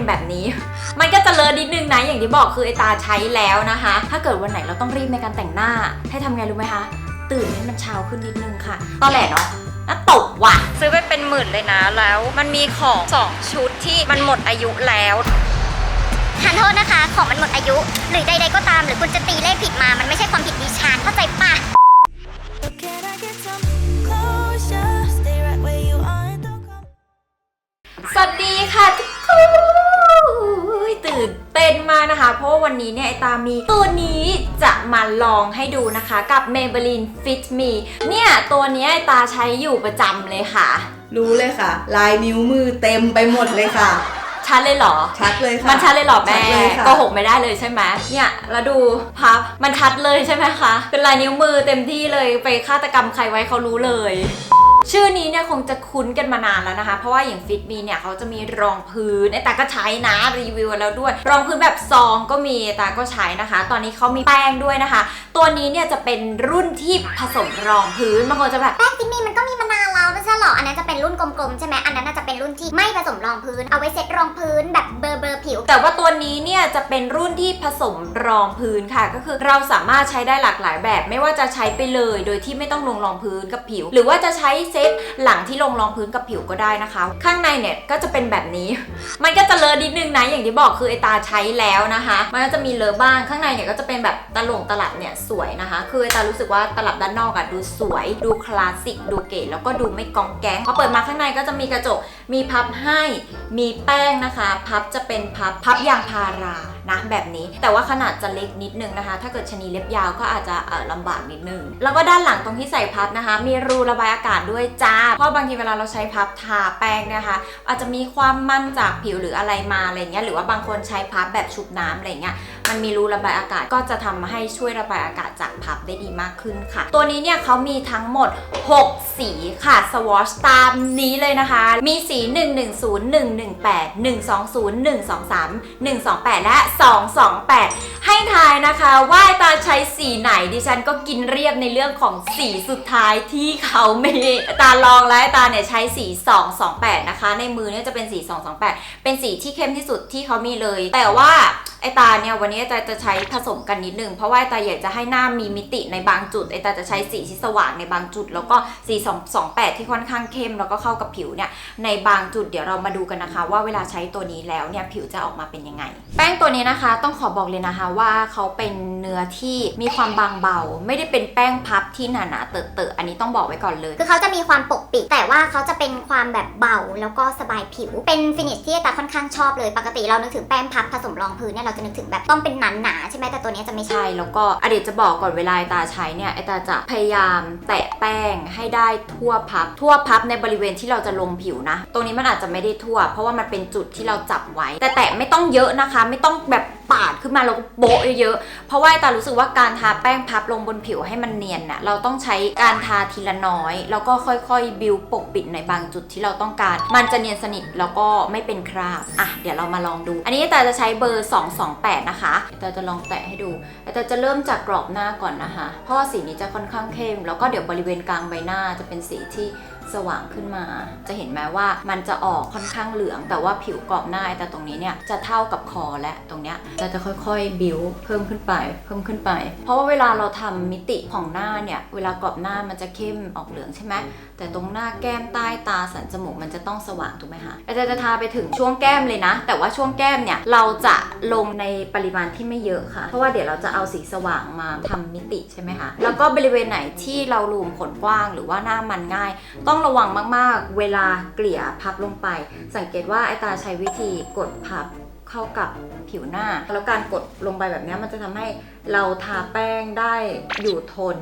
เป็นแบบนี้ มันก็จะเลอะนิดนึงนะอย่างที่บอกคือไอตาใช้แล้วนะคะ ถ้าเกิดวันไหนเราต้องรีบในการแต่งหน้า ให้ทำไงรู้ไหมคะ ตื่นให้มันเช้าขึ้นนิดนึงค่ะตอนแหลเนาะน่าตกว่ะ ซื้อไปเป็นหมื่นเลยนะแล้ว มันมีของ2ชุดที่มันหมดอายุแล้วทานโทษนะคะ ของมันหมดอายุ หรือใดๆก็ตามหรือคุณจะตีเลขผิดมา มันไม่ใช่ความผิดดิฉันเข้าใจปะ ว่าวันนี้เนี่ยไอตามีตัวนี้จะมาลองให้ดูนะคะกับ Maybelline Fit Me เนี่ยตัวเนี้ยไอตาใช้อยู่ประจำเลยค่ะ รู้เลยค่ะ ลายนิ้วมือเต็มไปหมดเลยค่ะ ชัดเลยเหรอ ชัดเลยค่ะ มันชัดเลยเหรอแม่ชัดเลยค่ะโกหกไม่ได้เลยใช่ไหมเนี่ยแล้วดูพับมันชัดเลยใช่ไหมคะ เป็นลายนิ้วมือเต็มที่เลยไปฆาตกรรมใครไว้เขารู้เลย ชื่อนี้เนี่ยคงจะคุ้นกันมานานแล้วนะคะ เพราะว่าอย่างฟิตมีเนี่ยเขาจะมีรองพื้นไอตาก็ใช้นะรีวิวแล้วด้วย รองพื้นแบบซองก็มีตาก็ใช้นะคะ ตอนนี้เขามีแป้งด้วยนะคะ ตัวนี้เนี่ยจะเป็นรุ่นที่ผสมรองพื้นบางคนจะแบบแป้งฟิตมีมันก็มีมานานแล้ว ไม่ใช่หรออันนั้นจะเป็นรุ่นกลมๆใช่ไหมอันนั้นน่าจะเป็นรุ่นที่ไม่ผสมรองพื้น เอาไว้เซ็ตรองพื้นแบบเบอร์เบอร์ผิว แต่ว่าตัวนี้เนี่ยจะเป็นรุ่นที่ผสมรองพื้นค่ะ ก็คือเราสามารถใช้ได้หลากหลายแบบ ไม่ว่าจะใช้ไปเลย โดยที่ไม่ต้องลงรองพื้นกับผิว หรือว่าจะใช้เซตหลังที่ลงรองพื้นกับผิวก็ได้นะคะ ข้างในเนี่ยก็จะเป็นแบบนี้ มันก็จะเลอะนิดนึงนะอย่างที่บอกคือไอตาใช้แล้วนะคะ มันก็จะมีเลอะบ้างข้างในเนี่ยก็จะเป็นแบบตลงตลับเนี่ยสวยนะคะ คือไอตารู้สึกว่าตลับด้านนอกอะดูสวย ดูคลาสสิกดูเก๋แล้วก็ดูไม่กล่องแก๊งพอเปิดมาข้างในก็จะมีกระจก มีพับให้ มีแป้งนะคะ พับจะเป็นพับพับยางพารานะแบบนี้ แต่ว่าขนาดจะเล็กนิดนึงนะคะ ถ้าเกิดชนีเล็บยาวก็อาจจะเอ่อลำบากนิดนึง แล้วก็ด้านหลังตรงที่ใส่พับนะคะ มีรูระบายอากาศด้วยจ้า เพราะบางทีเวลาเราใช้พับทาแป้งนยนะคะ อาจจะมีความมั่นจากผิวหรืออะไรมาอะไรเงี้ย หรือว่าบางคนใช้พับแบบชุบน้ำอะไรเงี้ย มันมีรูระบายอากาศก็จะทำให้ช่วยระบายอากาศจากพับได้ดีมากขึ้นค่ะ ตัวนี้เนี่ยเขามีทั้งหมด 6 สีค่ะสวอชตามนี้เลยนะคะ มีสี 110 118 120 123 128 และ 228 ให้ทายนะคะว่าตาใช้สีไหนดิฉันก็กินเรียบในเรื่องของสีสุดท้ายที่เขามีตาลองแล้วตาเนี่ยใช้สี 228 นะคะ ในมือเนี่ยจะเป็นสี 228 เป็นสีที่เข้มที่สุดที่เขามีเลย แต่ว่าไอตาเนี่ยวันนี้ไอตาจะใช้ผสมกันนิดนึงเพราะว่าตาอยากจะให้หน้ามีมิติในบางจุดไอตาจะใช้สีที่สว่างในบางจุด แล้วก็สี2 28 ที่ค่อนข้างเข้ม แล้วก็เข้ากับผิวเนี่ยในบางจุดเดี๋ยวเรามาดูกันนะคะ ว่าเวลาใช้ตัวนี้แล้วเนี่ยผิวจะออกมาเป็นยังไง แป้งตัวนี้นะคะ ต้องขอบอกเลยนะคะว่าเขาเป็นเนื้อที่มีความบางเบา ไม่ได้เป็นแป้งพับที่หนาๆเตอะๆอันนี้ต้องบอกไว้ก่อนเลย คือเขาจะมีความปกปิด แต่ว่าเขาจะเป็นความแบบเบาแล้วก็สบายผิว เป็นฟินิชที่ต่ค่อนข้างชอบเลยปกติเรานึกถึงแป้งพับผสมรองพื้นเนี่ยเราจะนึกถึงแบบต้องเป็นหนาๆใช่ไหมแต่ตัวนี้จะไม่ใช่ แล้วก็อดีตจะบอกก่อนเวลาตาใช้เนี่ยไอตาจะพยายามแตะแป้งให้ได้ทั่วพับ ทั่วพับในบริเวณที่เราจะลงผิวนะ ตรงนี้มันอาจจะไม่ได้ทั่ว เพราะว่ามันเป็นจุดที่เราจับไว้ แต่แตะไม่ต้องเยอะนะคะ ไม่ต้องแบบ ปาดขึ้นมาแล้วก็โบะเยอะๆ เพราะว่าตารู้สึกว่าการทาแป้งพับลงบนผิวให้มันเนียนน่ะเราต้องใช้การทาทีละน้อย แล้วก็ค่อยๆ บิวปกปิดในบางจุดที่เราต้องการ มันจะเนียนสนิทแล้วก็ไม่เป็นคราบอะเดี๋ยวเรามาลองดู อันนี้ต่จะใช้เบอร์ 228 นะคะต่จะลองแตะให้ดูแต่จะเริ่มจากกรอบหน้าก่อนนะคะ เพราะว่าสีนี้จะค่อนข้างเข้ม แล้วก็เดี๋ยวบริเวณกลางใบหน้าจะเป็นสีที่ สว่างขึ้นมา จะเห็นไหมว่ามันจะออกค่อนข้างเหลือง แต่ว่าผิวกรอบหน้าแต่ตรงนี้เนี่ยจะเท่ากับคอและตรงเนี้ยจะจะค่อยๆ บิวเพิ่มขึ้นไป เพิ่มขึ้นไป เพราะว่าเวลาเราทำมิติของหน้าเนี่ยเวลากรอบหน้ามันจะเข้มออกเหลืองใช่ไหมแต่ตรงหน้าแก้มใต้ตาสันจมูกมันจะต้องสว่างถูกไหมคะอาจารย์จะทาไปถึงช่วงแก้มเลยนะ แต่ว่าช่วงแก้มเนี่ยเราจะลงในปริมาณที่ไม่เยอะค่ะ เพราะว่าเดี๋ยวเราจะเอาสีสว่างมาทำมิติใช่ไหมคะแล้วก็บริเวณไหนที่เราลูมขนกว้าง หรือว่าหน้ามันง่าย ต้องระวังมากๆ เวลาเกลี่ยพับลงไป สังเกตว่าไอตาใช้วิธีกดพับเข้ากับผิวหน้า แล้วการกดลงไปแบบเนี้ยมันจะทำให้เราทาแป้งได้อยู่ทน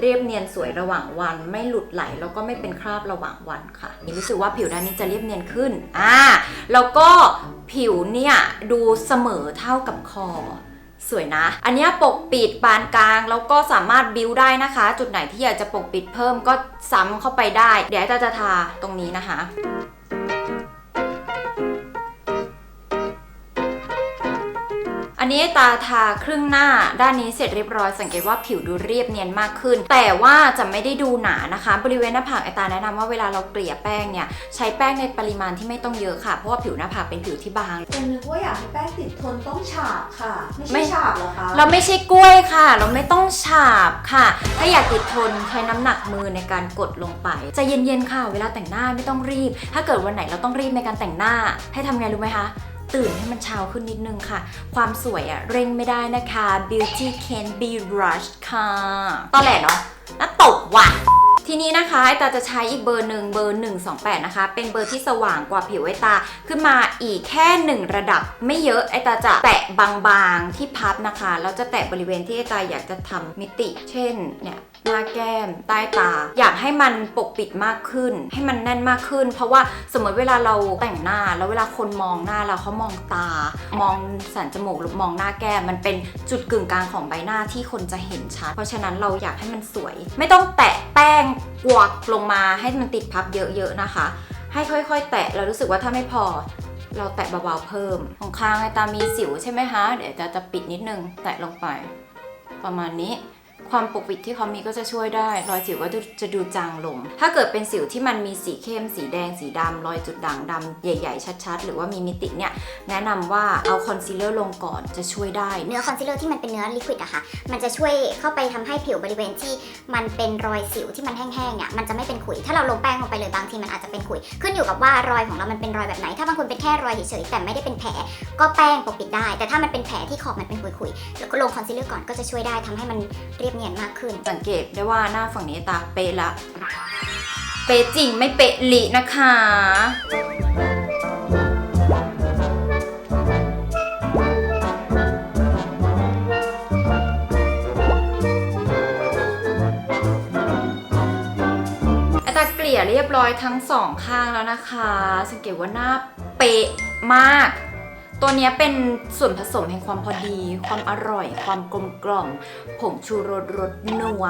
เรียบเนียนสวยระหว่างวัน ไม่หลุดไหลแล้วก็ไม่เป็นคราบระหว่างวันค่ะนี่รู้สึกว่าผิวด้านนี้จะเรียบเนียนขึ้นอ่าแล้วก็ผิวเนี่ยดูเสมอเท่ากับคอ สวยนะ อันนี้ปกปิดปานกลางแล้วก็สามารถบิวได้นะคะ จุดไหนที่อยากจะปกปิดเพิ่มก็ซ้ำเข้าไปได้ เดี๋ยวจาจะทาตรงนี้นะคะ อันอันนี้ตาทาครึ่งหน้าด้านนี้เสร็จเรียบร้อยสังเกตว่าผิวดูเรียบเนียนมากขึ้น แต่ว่าจะไม่ได้ดูหนานะคะ บริเวณหน้าผากไอตาแนะนำว่าเวลาเราเกลี่ยแป้งเนี่ยใช้แป้งในปริมาณที่ไม่ต้องเยอะค่ะ เพราะว่าผิวหน้าผากเป็นผิวที่บางแต่นึกว่าอยากให้แป้งติดทนต้องฉาบค่ะ ไม่ไม่ใช่ฉาบเหรอคะเราไม่ใช่กล้วยค่ะ เราไม่ต้องฉาบค่ะ ถ้าอยากติดทนใช้น้ำหนักมือในการกดลงไปใจะเย็นๆค่ะ เวลาแต่งหน้าไม่ต้องรีบ ถ้าเกิดวันไหนเราต้องรีบในการแต่งหน้า ให้ทำไงรู้ไหมคะ ตื่นให้มันเช้าขึ้นนิดนึงค่ะ ความสวยอะเร่งไม่ได้นะคะ beauty can be rushed ค่ะตอนแหละเนาะน่าตกว่ะทีนี้นะคะไอตาจะใช้อีกเบอร์หนึ่งเบอร์ 128 นะคะ เป็นเบอร์ที่สว่างกว่าผิวไอตาขึ้นมาอีกแค่ 1 ระดับ ไม่เยอะไอตาจะแตะบางๆที่พับนะคะแล้วจะแตะบริเวณที่ไอตาอยากจะทำมิติ เช่นเนี่ย หน้าแก้ม ใต้ตา อยากให้มันปกปิดมากขึ้น ให้มันแน่นมากขึ้น เพราะว่าสมมติเวลาเราแต่งหน้า แล้วเวลาคนมองหน้าเราเขามองตา มองสันจมูกหรือมองหน้าแก้ม มันเป็นจุดกึ่งกลางของใบหน้าที่คนจะเห็นชัด เพราะฉะนั้นเราอยากให้มันสวย ไม่ต้องแตะแป้งกวักลงมาให้มันติดพับเยอะๆนะคะ ให้ค่อย ๆ แตะเรารู้สึกว่าถ้าไม่พอเราแตะเบาๆเพิ่ม ของข้างไอตามีสิวใช่ไหมคะ เดี๋ยวจะจะปิดนิดนึง แตะลงไป ประมาณนี้ ความปกปิดที่เขามีก็จะช่วยได้ รอยสิวก็จะดูจางลง ถ้าเกิดเป็นสิวที่มันมีสีเข้ม สีแดง สีดำรอยจุดด่างดำใหญ่ๆ ชัดๆ หรือว่ามีมิติเนี่ย แนะนำว่าเอาคอนซีลเลอร์ลงก่อนจะช่วยได้ เนื้อคอนซีลเลอร์ที่มันเป็นเนื้อลิควิดอะค่ะ มันจะช่วยเข้าไปทำให้ผิวบริเวณที่มันเป็นรอยสิวที่มันแห้งๆเนี่ย มันจะไม่เป็นขุย ถ้าเราลงแป้งลงไปเลยบางทีมันอาจจะเป็นขุย ขึ้นอยู่กับว่ารอยของเรามันเป็นรอยแบบไหน ถ้าบางคนเป็นแค่รอยเฉยๆแต่ไม่ได้เป็นแผล ก็แป้งปกปิดได้ แต่ถ้ามันเป็นแผลที่ขอบมันเป็นขุยๆลงคอนซีลเลอร์ก่อนก็จะช่วยได้ทำให้มันเรียบเนียนมากขึ้น สังเกตได้ว่าหน้าฝั่งนี้ตาเป๊ะละ เป๊ะจริงไม่เป๊ะหลินะคะตาเกลี่ยเรียบร้อยทั้งสองข้างแล้วนะคะ สังเกตว่าหน้าเป๊ะมาก ตัวนี้เป็นส่วนผสมแห่งความพอดี ความอร่อย ความกลมกล่อม ผงชูรสรสนัว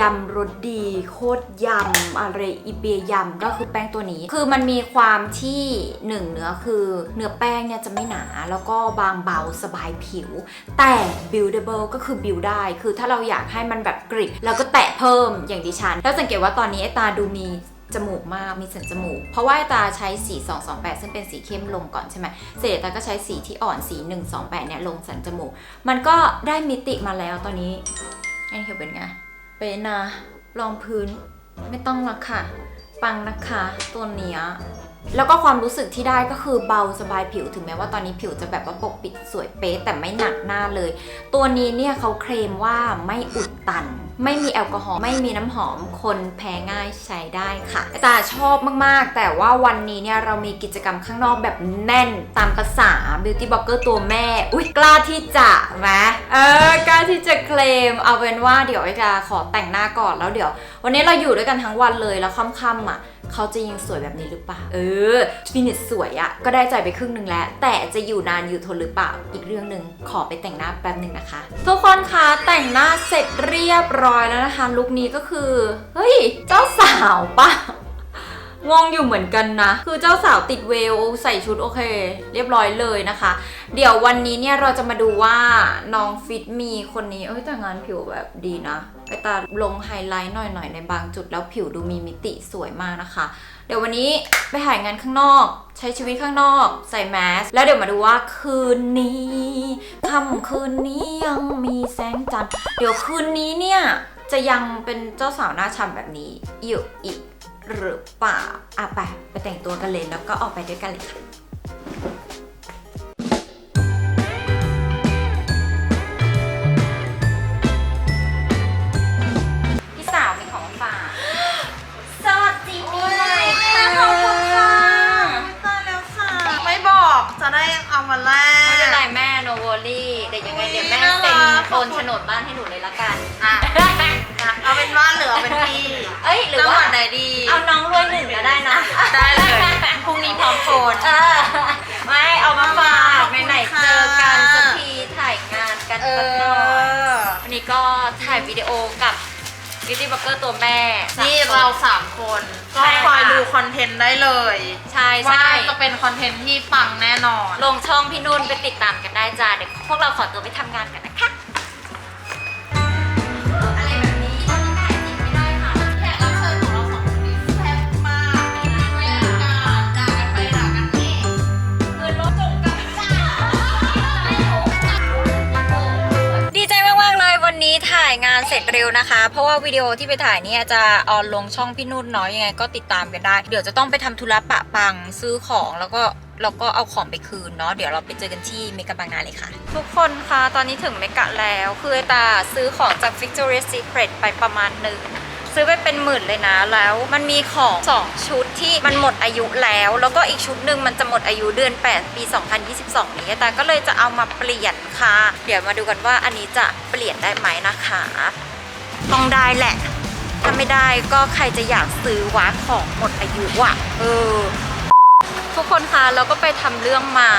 ยำรสดี โคตรยำอะไรอีเปียยำก็คือแป้งตัวนี้ คือมันมีความที่หนึ่งเนื้อคือเนื้อแป้งเนี่ยจะไม่หนา แล้วก็บางเบาสบายผิว แต่ buildable ก็คือ build ได้ คือถ้าเราอยากให้มันแบบกริบแล้วก็แตะเพิ่มอย่างดิฉัน แล้วสังเกตว่าตอนนี้ไอ้ตาดูมี จมูกมากมีสันจมูก เพราะว่าตาใช้สี 228 ซึ่งเป็นสีเข้มลงก่อนใช่ไหมเสร็จตาก็ใช้สีที่อ่อนสี 128 เนี่ยลงสันจมูก มันก็ได้มิติมาแล้วตอนนี้อันนี้คือเป็นไง เป็นนะรองพื้นไม่ต้องละค่ะ ปังนะคะตัวเนี้ย แล้วก็ความรู้สึกที่ได้ก็คือเบาสบายผิวถึงแม้ว่าตอนนี้ผิวจะแบบว่าปกปิดสวยเป๊ะแต่ไม่หนักหน้าเลย ตัวนี้เนี่ยเขาเคลมว่าไม่อุดตัน ไม่มีแอลกอฮอล์ไม่มีน้ำหอมคนแพ้ง่ายใช้ได้ค่ะแต่ชอบมากๆ แต่ว่าวันนี้เนี่ยเรามีกิจกรรมข้างนอกแบบแน่นตามภาษา beauty blogger ตัวแม่ อุ้ยกล้าที่จะไหมเออกล้าที่จะเคลมเอาเป็นว่าเดี๋ยวไอ้จะขอแต่งหน้าก่อนแล้วเดี๋ยว วันนี้เราอยู่ด้วยกันทั้งวันเลยแล้วค่ำๆอะ เขาจะยังสวยแบบนี้หรือเปล่า เออฟินิชสวยอะก็ได้ใจไปครึ่งหนึ่งแล้ว แต่จะอยู่นานอยู่ทนหรือเปล่า อีกเรื่องหนึ่งขอไปแต่งหน้าแป๊บหนึ่งนะคะ ทุกคนคะแต่งหน้าเสร็จเรียบร้อยแล้วนะคะลุคนี้ก็คือ เฮ้ย เจ้าสาวปะงงอยู่เหมือนกันนะ คือเจ้าสาวติดเวลใส่ชุดโอเค เรียบร้อยเลยนะคะ เดี๋ยววันนี้เนี่ยเราจะมาดูว่าน้องฟิตมีคนนี้เอ้ยแต่งานผิวแบบดีนะ ไอตาลงไฮไลท์หน่อยๆในบางจุดแล้วผิวดูมีมิติสวยมากนะคะ เดี๋ยววันนี้ไปถ่ายงานข้างนอก ใช้ชีวิตข้างนอกใส่แมสแล้วเดี๋ยวมาดูว่าคืนนี้ค่ำคืนนี้ยังมีแสงจันทร์เดี๋ยวคืนนี้เนี่ยจะยังเป็นเจ้าสาวหน้าฉ่ำแบบนี้อยู่อีกหรือเปล่าอะไปไปแต่งตัวกันเลยแล้วก็ออกไปด้วยกันเลยค่ะ กทีถ่ายงานกันเอสักหน่อยอวันนี้ก็ถ่ายวิดีโอกับบิวตี้บล็อกเกอร์ตัวแม่นี่เราสามคนก็ใช่ค่ะคอยดูคอนเทนต์ได้เลยใช่ว่าใช่จะเป็นคอนเทนต์ที่ปังแน่นอน ลงช่องพี่นุ่นไปติดตามกันได้จ้าเดี๋ยวพวกเราขอตัวไปทำงานกันนะคะ เสร็จเร็วนะคะ เพราะว่าวิดีโอที่ไปถ่ายเนี่ยจะออนลงช่องพี่นุ่นเนาะยังไงก็ติดตามกันได้ เดี๋ยวจะต้องไปทำธุระปะปังซื้อของแล้วก็เราก็เอาของไปคืนเนาะเดี๋ยวเราไปเจอกันที่เมกะบางนาเลยค่ะ ทุกคนคะตอนนี้ถึงเมกะแล้ว คือตาซื้อของจาก Victoria's Secret ไปประมาณหนึ่ง ซื้อไปเป็นหมื่นเลยนะ แล้วมันมีของ 2 ชุดที่มันหมดอายุแล้ว แล้วก็อีกชุดหนึ่งมันจะหมดอายุเดือน 8 ปี 2022 นี้แต่ก็เลยจะเอามาเปลี่ยนค่ะ เดี๋ยวมาดูกันว่าอันนี้จะเปลี่ยนได้ไหมนะคะต้องได้แหละ ถ้าไม่ได้ก็ใครจะอยากซื้อวะของหมดอายุอะเออ ทุกคนคะเราก็ไปทำเรื่องมา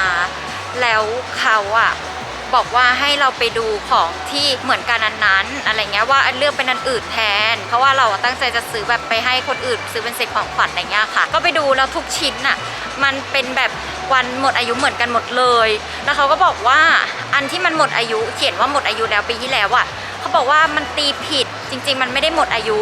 แล้วเขาอะ บอกว่าให้เราไปดูของที่เหมือนกันนั้นๆอะไรเงี้ยว่าเลือกเป็นอันอื่นแทน เพราะว่าเราตั้งใจจะซื้อแบบไปให้คนอื่น ซื้อเป็นเซ็ตของขวัญอะไรเงี้ยค่ะ ก็ไปดูแล้วทุกชิ้นอะมันเป็นแบบวันหมดอายุเหมือนกันหมดเลย แล้วเขาก็บอกว่าอันที่มันหมดอายุเขียนว่าหมดอายุแล้วปีที่แล้วอะเขาบอกว่ามันตีผิดจริง ๆ มันไม่ได้หมดอายุ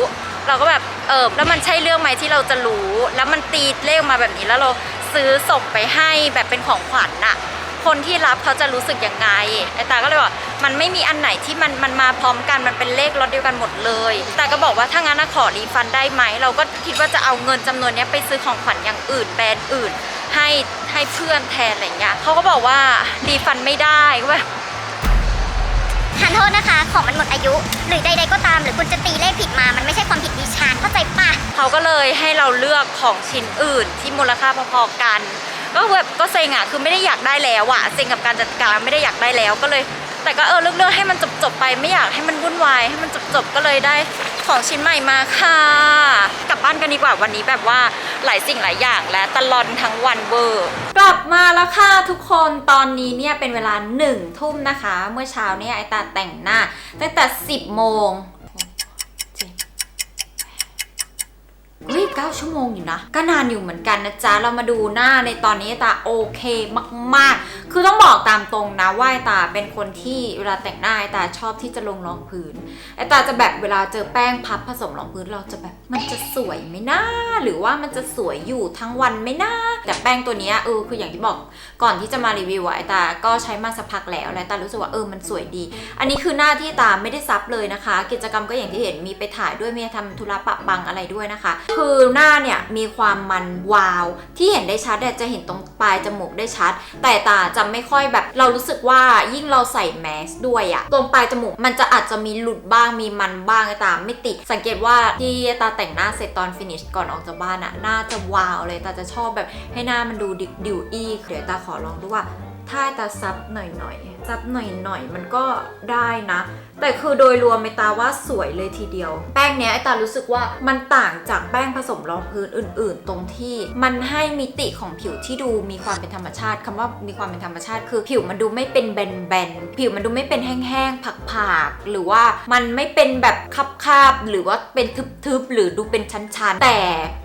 เราก็แบบเออแล้วมันใช่เรื่องไหมที่เราจะรู้ แล้วมันตีเลขมาแบบนี้แล้วเราซื้อส่งไปให้แบบเป็นของขวัญน่ะ คนที่รับเขาจะรู้สึกยังไงไอ้ตาก็เลยบอกมันไม่มีอันไหนที่มันมันมาพร้อมกันมันเป็นเลขล็อตเดียวกันหมดเลยตาก็บอกว่าถ้างั้นนะขอรีฟันได้ไหมเราก็คิดว่าจะเอาเงินจำนวนเนี้ยไปซื้อของขวัญอย่างอื่นแบรนด์อื่น ให้ให้เพื่อนแทนอะไรเงี้ยเขาก็บอกว่ารีฟันไม่ได้ก็แบบทานโทษนะคะ ของมันหมดอายุ หรือใด ๆก็ตาม หรือคุณจะตีเลขผิดมา มันไม่ใช่ความผิดดิฉันเข้าใจปะเขาก็เลยให้เราเลือกของชิ้นอื่นที่มูลค่าพอๆกัน ก็แบบก็เซ็งอะคือไม่ได้อยากได้แล้วอะเซ็งกับการจัดการไม่ได้อยากได้แล้วก็เลย แต่ก็เออเลือกๆให้มันจบๆไปไม่อยากให้มันวุ่นวายให้มันจบๆก็เลยได้ของชิ้นใหม่มาค่ะ กลับบ้านกันดีกว่าวันนี้แบบว่าหลายสิ่งหลายอย่างและตลอนทั้งวันเวอร์ กลับมาแล้วค่ะทุกคนตอนนี้เนี่ยเป็นเวลาหนึ่งทุ่มนะคะ เมื่อเช้าเนี่ยไอตาแต่งหน้าตั้งแต่ 10 โมง 9 ชั่วโมงอยู่นะ ก็นานอยู่เหมือนกันนะจ๊ะ เรามาดูหน้าในตอนนี้ตาโอเคมากๆ คือต้องบอกตามตรงนะว่าตาเป็นคนที่เวลาแต่งหน้าตาชอบที่จะลงรองพื้นไอ้ตาจะแบบเวลาเจอแป้งพับผสมรองพื้นเราจะแบบมันจะสวยไหมนะหรือว่ามันจะสวยอยู่ทั้งวันไหมนะแต่แป้งตัวนี้เออคืออย่างที่บอกก่อนที่จะมารีวิวไอ้ตาก็ใช้มาสักพักแล้วแล้วตารู้สึกว่าเออมันสวยดี อันนี้คือหน้าที่ตาไม่ได้ซับเลยนะคะ กิจกรรมก็อย่างที่เห็นมีไปถ่ายด้วยมีทำธุระปะปังอะไรด้วยนะคะ คือหน้าเนี่ยมีความมันวาว ที่เห็นได้ชัดเนี่ยจะเห็นตรงปลายจมูกได้ชัด แต่ตาจะไม่ค่อยแบบเรารู้สึกว่ายิ่งเราใส่แมสด้วยอะตรงปลายจมูกมันจะอาจจะมีหลุดบ้างมีมันบ้างไอ้ตาไม่ติด สังเกตว่าที่ตาแต่งหน้าเสร็จตอนฟินิชก่อนออกจากบ้านอะหน้าจะวาวเลยตาจะชอบแบบให้หน้ามันดูดิวอี้เดี๋ยวตาขอลองดูว่าถ้าตาซับหน่อยๆซับหน่อยๆมันก็ได้นะ แต่คือโดยรวมไอตาว่าสวยเลยทีเดียว แป้งเนี้ยไอตารู้สึกว่ามันต่างจากแป้งผสมรองพื้นอื่น ๆ ตรงที่มันให้มิติของผิวที่ดูมีความเป็นธรรมชาติคำว่ามีความเป็นธรรมชาติ คือผิวมันดูไม่เป็นแบนๆผิวมันดูไม่เป็นแห้งๆผักๆหรือว่ามันไม่เป็นแบบคาบๆหรือว่าเป็นทึบๆหรือดูเป็นชั้นๆ แต่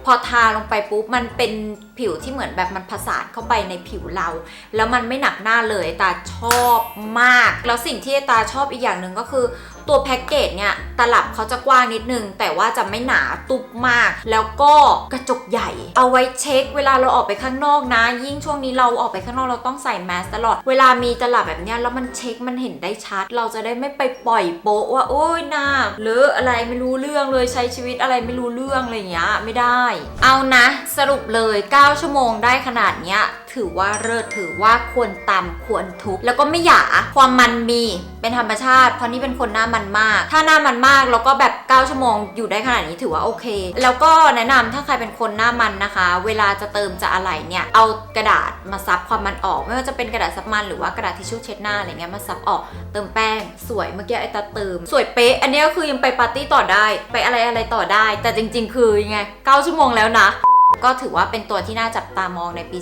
พอทาลงไปปุ๊บมันเป็นผิวที่เหมือนแบบมันผสานเข้าไปในผิวเรา แล้วมันไม่หนักหน้าเลยตาชอบมาก แล้วสิ่งที่ตาชอบอีกอย่างหนึ่งก็คือคือ ตัวแพ็กเกจเนี่ยตลับเขาจะกว้างนิดนึง แต่ว่าจะไม่หนาตุบมาก แล้วก็กระจกใหญ่ เอาไว้เช็ค เวลาเราออกไปข้างนอกนะ ยิ่งช่วงนี้เราออกไปข้างนอกเราต้องใส่แมสตลอด เวลามีตลับแบบเนี้ยแล้วมันเช็คมันเห็นได้ชัด เราจะได้ไม่ไปปล่อยโป๊ะว่าโอ้ยหน้าหรืออะไรไม่รู้เรื่องเลยใช้ชีวิตอะไรไม่รู้เรื่องอะไรอย่างเงี้ยไม่ได้ เอานะ สรุปเลย 9 ชั่วโมงได้ขนาดเนี้ยถือว่าเลิศถือว่าควรตำควรทุบแล้วก็ไม่หยาความมันมีเป็นธรรมชาติเพราะนี่เป็นคนหน้ามันมาก ถ้าหน้ามันมากแล้วก็แบบ 9 ชั่วโมงอยู่ได้ขนาดนี้ถือว่าโอเค แล้วก็แนะนำถ้าใครเป็นคนหน้ามันนะคะ เวลาจะเติมจะอะไรเนี่ย เอากระดาษมาซับความมันออก ไม่ว่าจะเป็นกระดาษซับมันหรือว่ากระดาษทิชชู่เช็ดหน้าอะไรเงี้ยมาซับออก เติมแป้ง สวยเมื่อกี้ไอตาเติม สวยเป๊ะ อันนี้ก็คือยังไปปาร์ตี้ต่อได้ ไปอะไรอะไรต่อได้ แต่จริง ๆ คือยังไง9ชั่วโมงแล้วนะ ก็ถือว่าเป็นตัวที่น่าจับตามองในปี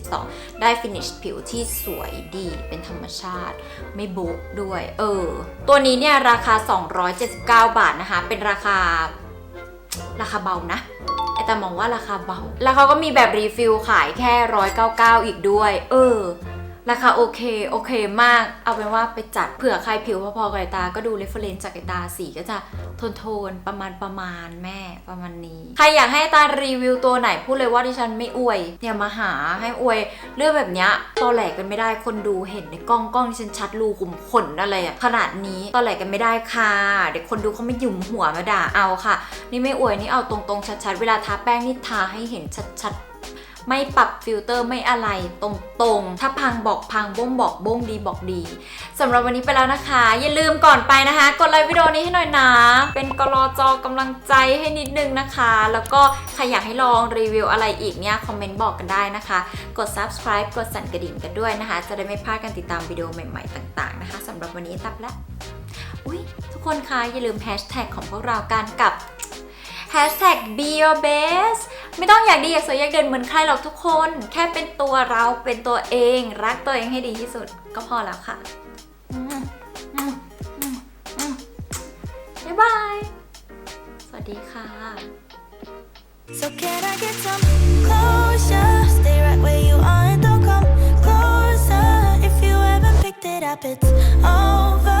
2022 ได้ฟินิชผิวที่สวยดีเป็นธรรมชาติ ไม่บุกด้วย เออ ตัวนี้เนี่ยราคา 279 บาทนะคะ เป็นราคาราคาเบานะไอแต่มองว่าราคาเบา แล้วเขาก็มีแบบรีฟิลขายแค่ 199 อีกด้วย เออ ราคาโอเคโอเคมาก เอาเป็นว่าไปจัดเผื่อใครผิวพอๆกับไอตา ก็ดูเรฟเฟรนซ์จากไอตาสีก็จะโทนโทนประมาณประมาณแม่ประมาณนี้ ใครอยากให้ตารีวิวตัวไหนพูดเลยว่าดิฉันไม่อวยอย่ามาหาให้อวยเรื่องแบบเนี้ยตอแหลกกันไม่ได้คนดูเห็นในกล้องกล้องที่ฉันชัดรูขุมขนอะไรอะขนาดนี้ตอแหลกกันไม่ได้ค่ะเดี๋ยวคนดูเขาไม่หยุมหัวมาด่าเอาค่ะ นี่ไม่อวยนี่เอาตรงๆชัดๆ เวลาทาแป้งนี่ทาให้เห็นชัดๆ ไม่ปรับฟิลเตอร์ไม่อะไรตรงๆ ถ้าพังบอกพังบ้งบอกบ้งดีบอกดีสำหรับวันนี้ไปแล้วนะคะ อย่าลืมก่อนไปนะคะ กดไลค์วิดีโอนี้ให้หน่อยนะ เป็นกรอจอกำลังใจให้นิดนึงนะคะ แล้วก็ใครอยากให้ลองรีวิวอะไรอีกเนี่ยคอมเมนต์บอกกันได้นะคะ กด subscribe กดสั่นกระดิ่งกันด้วยนะคะ จะได้ไม่พลาดการติดตามวิดีโอใหม่ๆต่างๆนะคะสำหรับวันนี้ตับแล้วอุ้ยทุกคนคะอย่าลืมแฮชแท็กของพวกเราการกับ Hashtag be your best ไม่ต้องอยากดีอยากสวยอยากเด่นเหมือนใครหรอกทุกคน แค่เป็นตัวเราเป็นตัวเอง รักตัวเองให้ดีที่สุดก็พอแล้วค่ะบ๊ายบาย สวัสดีค่ะ So can I get some closure? Stay right where you are and don't come closer. If you haven't picked it up, it's over.